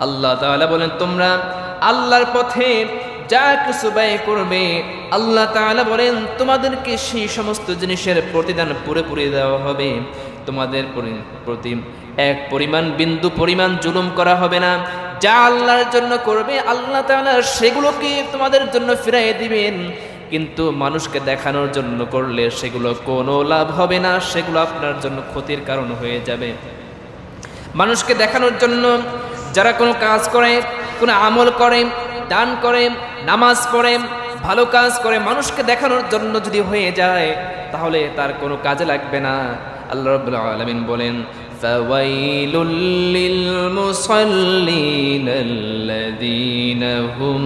আল্লাহ বলেন তোমরা আল্লাহর পথে যা কিছু ব্যয় করবে, আল্লাহ তাআলা বলেন, তোমাদেরকে সেই সমস্ত জিনিসের প্রতিদান পুরোপুরি দেওয়া হবে। তোমাদের প্রতি এক পরিমাণ বিন্দু পরিমাণ জুলুম করা হবে না। যা আল্লাহর জন্য করবে, আল্লাহ তাআলা সেগুলোকে তোমাদের জন্য ফিরাই দিবেন। কিন্তু মানুষকে দেখানোর জন্য করলে সেগুলো কোনো লাভ হবে না, সেগুলো আপনার জন্য ক্ষতির কারণ হয়ে যাবে। মানুষকে দেখানোর জন্য যারা কোনো কাজ করে, কোনো আমল করে দান করে নামাজ পড়ে ভালো কাজ করে মানুষকে দেখানোর জন্য যদি হয়ে যায় তাহলে তার কোনো কাজে লাগবে না আল্লাহ রাব্বুল আলামিন বলেন فويل للمصلين الذين هم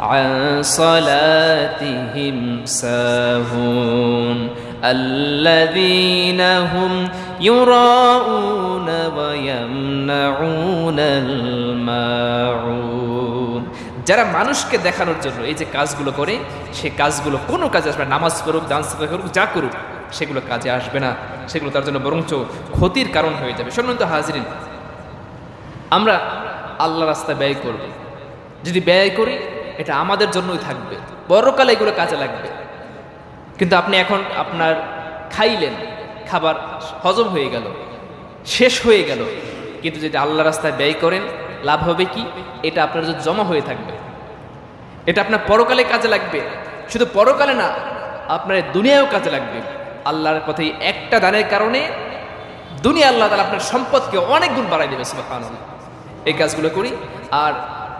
عن صلاتهم ساهون الذين هم يراءون ويمنعون الماعون যারা মানুষকে দেখানোর জন্য এই যে কাজগুলো করে, সে কাজগুলো কোনো কাজে আসবে নামাজ করুক ডান্স করুক, যা করুক, সেগুলো কাজে আসবে না। সেগুলো তার জন্য বরঞ্চ ক্ষতির কারণ হয়ে যাবে। সম্মানিত হাজিরিন, আমরা আল্লাহ রাস্তায় ব্যয় করব। যদি ব্যয় করি, এটা আমাদের জন্যই থাকবে। বড়কালে এগুলো কাজে লাগবে। কিন্তু আপনি এখন আপনার খাইলেন, খাবার হজম হয়ে গেল, শেষ হয়ে গেল। কিন্তু যদি আল্লাহ রাস্তায় ব্যয় করেন লাভ হবে কি? এটা আপনার যদি জমা হয়ে থাকবে। এটা আপনার পরকালে কাজে লাগবে। শুধু পরকালে না, আপনার দুনিয়াও কাজে লাগবে। আল্লাহর পথে একটা দানের কারণে দুনিয়া আল্লাহ তালা আপনার সম্পদকে অনেক গুণ বাড়াই দেবে সুবাহ এই কাজগুলো করি, আর